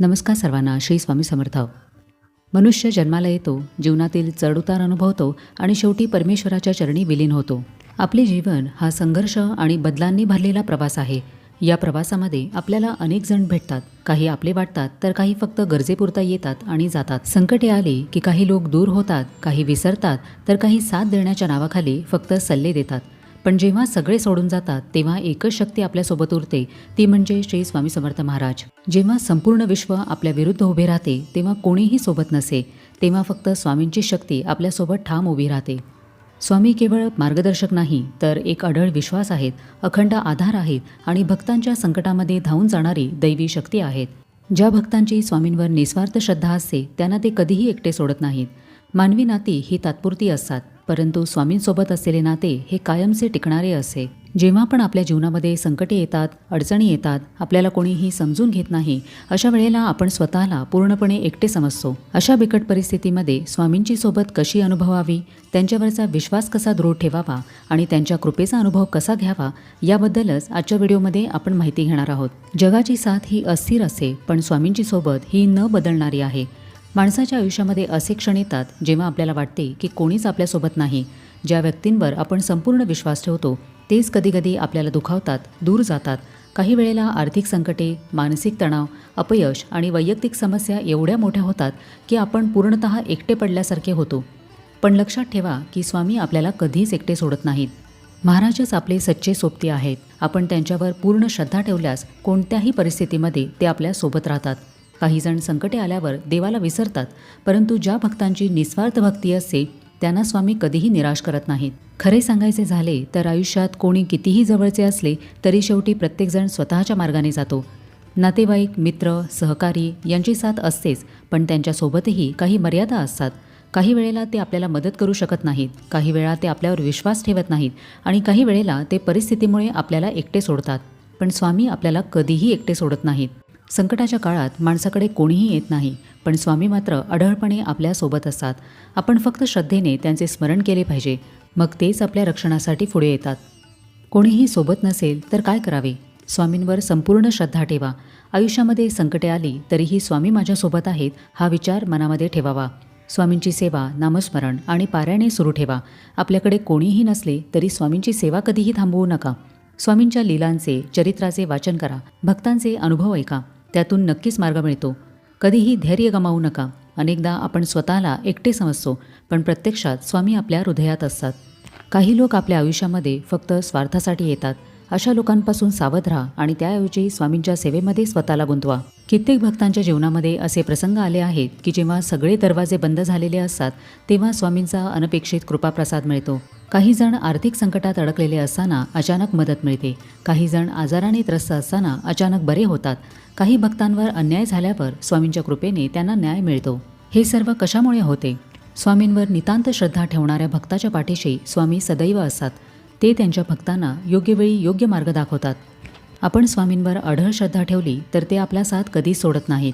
नमस्कार सर्वांना श्री स्वामी समर्थ. मनुष्य जन्माला येतो जीवनातील चढउतार अनुभवतो आणि शेवटी परमेश्वराच्या चरणी विलीन होतो. आपले जीवन हा संघर्ष आणि बदलांनी भरलेला प्रवास आहे. या प्रवासामध्ये आपल्याला अनेक जण भेटतात. काही आपले वाटतात तर काही फक्त गरजेपुरता येतात आणि जातात. संकटे आली की काही लोक दूर होतात काही विसरतात तर काही साथ देण्याच्या नावाखाली फक्त सल्ले देतात. पण जेव्हा सगळे सोडून जातात तेव्हा एकच शक्ती आपल्यासोबत उरते ती म्हणजे श्री स्वामी समर्थ महाराज. जेव्हा संपूर्ण विश्व आपल्या विरुद्ध उभे राहते तेव्हा कोणीही सोबत नसे तेव्हा फक्त स्वामींची शक्ती आपल्यासोबत ठाम उभी राहते. स्वामी केवळ मार्गदर्शक नाही तर एक अढळ विश्वास आहेत अखंड आधार आहेत आणि भक्तांच्या संकटामध्ये धावून जाणारी दैवी शक्ती आहेत. ज्या भक्तांची स्वामींवर निस्वार्थ श्रद्धा असते त्यांना ते कधीही एकटे सोडत नाहीत. मानवी नाती ही तात्पुरती असतात परंतु स्वामींसोबत असलेले नाते हे कायमचे टिकणारे असे. जेव्हा पण आपल्या जीवनामध्ये संकटे येतात अडचणी येतात आपल्याला कोणीही समजून घेत नाही अशा वेळेला आपण स्वतःला पूर्णपणे एकटे समजतो. अशा बिकट परिस्थितीमध्ये स्वामींची सोबत कशी अनुभवावी त्यांच्यावरचा विश्वास कसा दृढ ठेवावा आणि त्यांच्या कृपेचा अनुभव कसा घ्यावा याबद्दलच आजच्या व्हिडिओमध्ये आपण माहिती घेणार आहोत. जगाची साथ ही अस्थिर असे पण स्वामींची सोबत ही न बदलणारी आहे. माणसाच्या आयुष्यामध्ये असे क्षण येतात जेव्हा आपल्याला वाटते की कोणीच आपल्यासोबत नाही. ज्या व्यक्तींवर आपण संपूर्ण विश्वास ठेवतो तेच कधीकधी आपल्याला दुखावतात दूर जातात. काही वेळेला आर्थिक संकटे मानसिक तणाव अपयश आणि वैयक्तिक समस्या एवढ्या मोठ्या होतात की आपण पूर्णतः एकटे पडल्यासारखे होतो. पण लक्षात ठेवा की स्वामी आपल्याला कधीच एकटे सोडत नाहीत. महाराजच आपले सच्चे सोबती आहेत. आपण त्यांच्यावर पूर्ण श्रद्धा ठेवल्यास कोणत्याही परिस्थितीमध्ये ते आपल्यासोबत राहतात. काही जण संकटे आल्यावर देवाला विसरतात परंतु ज्या भक्तांची निस्वार्थ भक्ती असते त्यांना स्वामी कधीही निराश करत नाहीत. खरे सांगायचे झाले तर आयुष्यात कोणी कितीही जवळचे असले तरी शेवटी प्रत्येकजण स्वतःच्या मार्गाने जातो. नातेवाईक मित्र सहकारी यांची साथ असतेच पण त्यांच्यासोबतही काही मर्यादा असतात. काही वेळेला ते आपल्याला मदत करू शकत नाहीत काही वेळा ते आपल्यावर विश्वास ठेवत नाहीत आणि काही वेळेला ते परिस्थितीमुळे आपल्याला एकटे सोडतात. पण स्वामी आपल्याला कधीही एकटे सोडत नाहीत. संकटाच्या काळात माणसाकडे कोणीही येत नाही पण स्वामी मात्र अढळपणे आपल्यासोबत असतात. आपण फक्त श्रद्धेने त्यांचे स्मरण केले पाहिजे मग तेच आपल्या रक्षणासाठी पुढे येतात. कोणीही सोबत नसेल तर काय करावे? स्वामींवर संपूर्ण श्रद्धा ठेवा. आयुष्यामध्ये संकटे आली तरीही स्वामी माझ्यासोबत आहेत हा विचार मनामध्ये ठेवावा. स्वामींची सेवा नामस्मरण आणि पारायणे सुरू ठेवा. आपल्याकडे कोणीही नसले तरी स्वामींची सेवा कधीही थांबवू नका. स्वामींच्या लीलांचे चरित्राचे वाचन करा. भक्तांचे अनुभव ऐका. त्यातून नक्कीच मार्ग मिळतो. कधीही धैर्य गमावू नका. अनेकदा आपण स्वतःला एकटे समजतो पण प्रत्यक्षात स्वामी आपल्या हृदयात असतात. काही लोक आपल्या आयुष्यामध्ये फक्त स्वार्थासाठी येतात. अशा लोकांपासून सावध राहा आणि त्याऐवजी स्वामींच्या सेवेमध्ये स्वतःला गुंतवा. कित्येक भक्तांच्या जीवनामध्ये असे प्रसंग आले आहेत की जेव्हा सगळे दरवाजे बंद झालेले असतात तेव्हा स्वामींचा अनपेक्षित कृपाप्रसाद मिळतो. काही जण आर्थिक संकटात अडकलेले असताना अचानक मदत मिळते. काही जण आजाराने त्रस्त असताना अचानक बरे होतात. काही भक्तांवर अन्याय झाल्यावर स्वामींच्या कृपेने त्यांना न्याय मिळतो. हे सर्व कशामुळे होते? स्वामींवर नितांत श्रद्धा ठेवणाऱ्या भक्ताच्या पाठीशी स्वामी सदैव असतात. ते त्यांच्या भक्तांना योग्य वेळी योग्य मार्ग दाखवतात. आपण स्वामींवर अढळ श्रद्धा ठेवली तर ते आपला साथ कधीच सोडत नाहीत.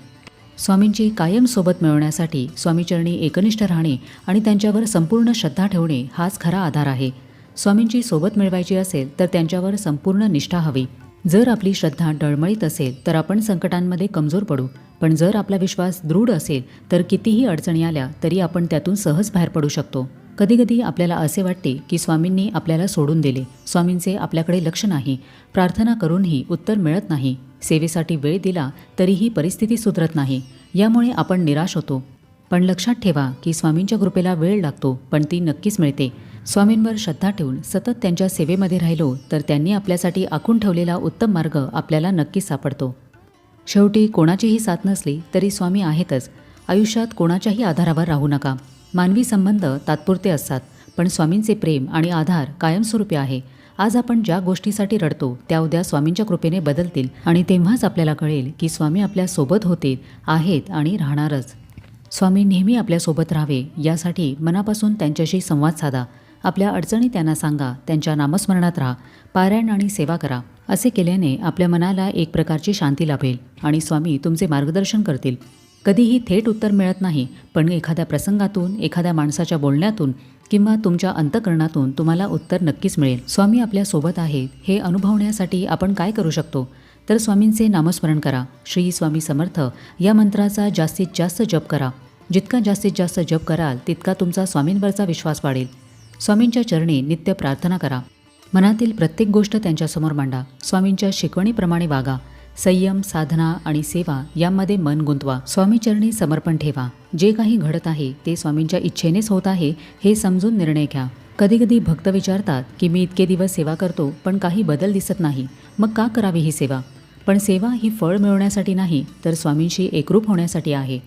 स्वामींची कायम सोबत मिळवण्यासाठी स्वामीचरणी एकनिष्ठ राहणे आणि त्यांच्यावर संपूर्ण श्रद्धा ठेवणे हाच खरा आधार आहे. स्वामींची सोबत मिळवायची असेल तर त्यांच्यावर संपूर्ण निष्ठा हवी. जर आपली श्रद्धा डळमळीत असेल तर आपण संकटांमध्ये कमजोर पडू. पण जर आपला विश्वास दृढ असेल तर कितीही अडचणी आल्या तरी आपण त्यातून सहज बाहेर पडू शकतो. कधीकधी आपल्याला असे वाटते की स्वामींनी आपल्याला सोडून दिले. स्वामींचे आपल्याकडे लक्ष नाही. प्रार्थना करूनही उत्तर मिळत नाही. सेवेसाठी वेळ दिला तरीही परिस्थिती सुधरत नाही. यामुळे आपण निराश होतो. पण लक्षात ठेवा की स्वामींच्या कृपेला वेळ लागतो पण ती नक्कीच मिळते. स्वामींवर श्रद्धा ठेवून सतत त्यांच्या सेवेमध्ये राहिलो तर त्यांनी आपल्यासाठी आखून ठेवलेला उत्तम मार्ग आपल्याला नक्कीच सापडतो. शेवटी कोणाचीही साथ नसली तरी स्वामी आहेतच. आयुष्यात कोणाच्याही आधारावर राहू नका. मानवी संबंध तात्पुरते असतात पण स्वामींचे प्रेम आणि आधार कायमस्वरूपी आहे. आज आपण ज्या गोष्टीसाठी रडतो त्या उद्या स्वामींच्या कृपेने बदलतील आणि तेव्हाच आपल्याला कळेल की स्वामी आपल्यासोबत होते आहेत आणि राहणारच. स्वामी नेहमी आपल्यासोबत राहावे यासाठी मनापासून त्यांच्याशी संवाद साधा आपल्या अडचणी त्यांना सांगा त्यांच्या नामस्मरणात राहा पारायण आणि सेवा करा असे केल्याने आपल्या मनाला एक प्रकारची शांती लाभेल आणि स्वामी तुमचे मार्गदर्शन करतील. कधीही थेट उत्तर मिळत नाही पण एखाद्या प्रसंगातून एखाद्या माणसाच्या बोलण्यातून किंवा तुमच्या अंतकरणातून तुम्हाला उत्तर नक्कीच मिळेल. स्वामी आपल्यासोबत आहेत हे अनुभवण्यासाठी आपण काय करू शकतो? तर स्वामींचे नामस्मरण करा. श्री स्वामी समर्थ या मंत्राचा जास्तीत जास्त जप करा. जितका जास्तीत जास्त जप कराल तितका तुमचा स्वामींवरचा विश्वास वाढेल. स्वामींच्या चरणी नित्य प्रार्थना करा. मनातील प्रत्येक गोष्ट त्यांच्यासमोर मांडा. स्वामींच्या शिकवणीप्रमाणे वागा. संयम साधना आणि सेवा यामध्ये मन गुंतवा. स्वामीचरणी समर्पण ठेवा. जे काही घडत आहे ते स्वामींच्या इच्छेनेच होत आहे हे समजून निर्णय घ्या. कधीकधी भक्त विचारतात की मी इतके दिवस सेवा करतो पण काही बदल दिसत नाही. मग का करावी ही सेवा? पण सेवा ही फळ मिळवण्यासाठी नाही तर स्वामींशी एकरूप होण्यासाठी आहे.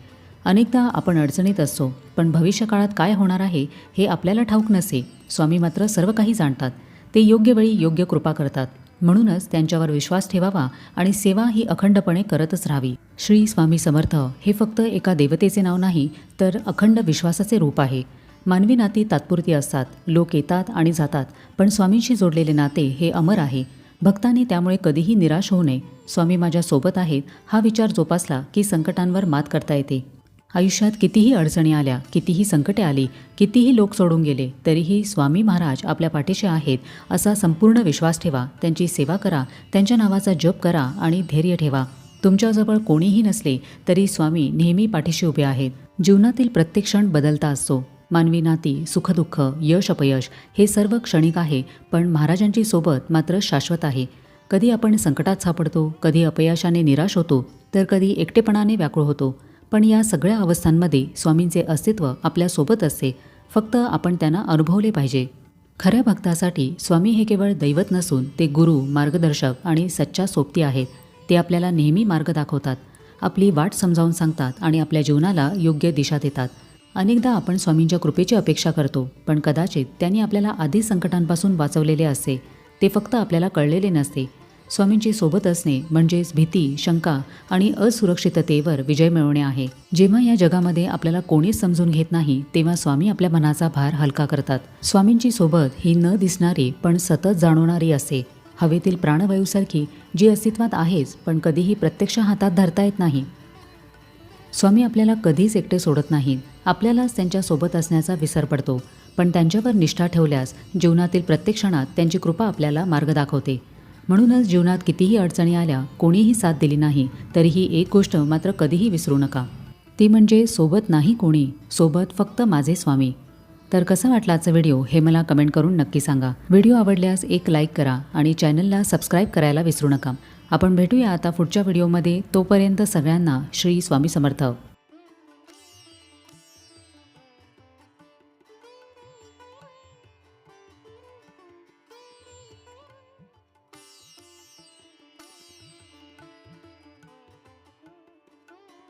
अनेकदा आपण अडचणीत असतो पण भविष्यकाळात काय होणार आहे हे आपल्याला ठाऊक नसे स्वामी मात्र सर्व काही जाणतात. ते योग्य वेळी योग्य कृपा करतात. म्हणूनच त्यांच्यावर विश्वास ठेवावा आणि सेवा ही अखंडपणे करतच राहावी. श्री स्वामी समर्थ हे फक्त एका देवतेचे नाव नाही तर अखंड विश्वासाचे रूप आहे. मानवी नाती तात्पुरती असतात लोक येतात आणि जातात पण स्वामींशी जोडलेले नाते हे अमर आहे. भक्तांनी त्यामुळे कधीही निराश होऊ नये. स्वामी माझ्या सोबत आहेत हा विचार जोपासला की संकटांवर मात करता येते. आयुष्यात कितीही अडचणी आल्या कितीही संकटे आली कितीही लोक सोडून गेले तरीही स्वामी महाराज आपल्या पाठीशी आहेत असा संपूर्ण विश्वास ठेवा त्यांची सेवा करा त्यांच्या नावाचा जप करा आणि धैर्य ठेवा. तुमच्याजवळ कोणीही नसले तरी स्वामी नेहमी पाठीशी उभे आहेत. जीवनातील प्रत्येक क्षण बदलता असतो. मानवी नाती सुखदुःख यश अपयश हे सर्व क्षणिक आहे पण महाराजांची सोबत मात्र शाश्वत आहे. कधी आपण संकटात सापडतो कधी अपयशाने निराश होतो तर कधी एकटेपणाने व्याकुळ होतो. पण या सगळ्या अवस्थांमध्ये स्वामींचे अस्तित्व आपल्यासोबत असते. फक्त आपण त्यांना अनुभवले पाहिजे. खऱ्या भक्तासाठी स्वामी हे केवळ दैवत नसून ते गुरु मार्गदर्शक आणि सच्चा सोबती आहेत. ते आपल्याला नेहमी मार्ग दाखवतात. आपली वाट समजावून सांगतात आणि आपल्या जीवनाला योग्य दिशा देतात. अनेकदा आपण स्वामींच्या कृपेची अपेक्षा करतो पण कदाचित त्यांनी आपल्याला आधी संकटांपासून वाचवलेले असते. ते फक्त आपल्याला कळलेले नसते. स्वामींची सोबत असणे म्हणजेच भीती शंका आणि असुरक्षिततेवर विजय मिळवणे आहे. जेव्हा या जगामध्ये आपल्याला कोणीच समजून घेत नाही तेव्हा स्वामी आपल्या मनाचा भार हलका करतात. स्वामींची सोबत ही न दिसणारी पण सतत जाणवणारी असते हवेतील प्राणवायूसारखी जी अस्तित्वात आहेच पण कधीही प्रत्यक्ष हातात धरता येत नाही. स्वामी आपल्याला कधीच एकटे सोडत नाहीत आपल्यालाच त्यांच्यासोबत असण्याचा विसर पडतो. पण त्यांच्यावर निष्ठा ठेवल्यास जीवनातील प्रत्येक क्षणात त्यांची कृपा आपल्याला मार्ग दाखवते. म्हणूनच जीवनात कितीही अडचणी आल्या कोणीही साथ दिली नाही तरीही एक गोष्ट मात्र कधीही विसरू नका. ती म्हणजे सोबत नाही कोणी सोबत फक्त माझे स्वामी. तर कसा वाटला आजचा व्हिडिओ हे मला कमेंट करून नक्की सांगा. व्हिडिओ आवडल्यास एक लाईक करा आणि चॅनलला सबस्क्राईब करायला विसरू नका. आपण भेटूया आता पुढच्या व्हिडिओमध्ये. तोपर्यंत सगळ्यांना श्री स्वामी समर्थ.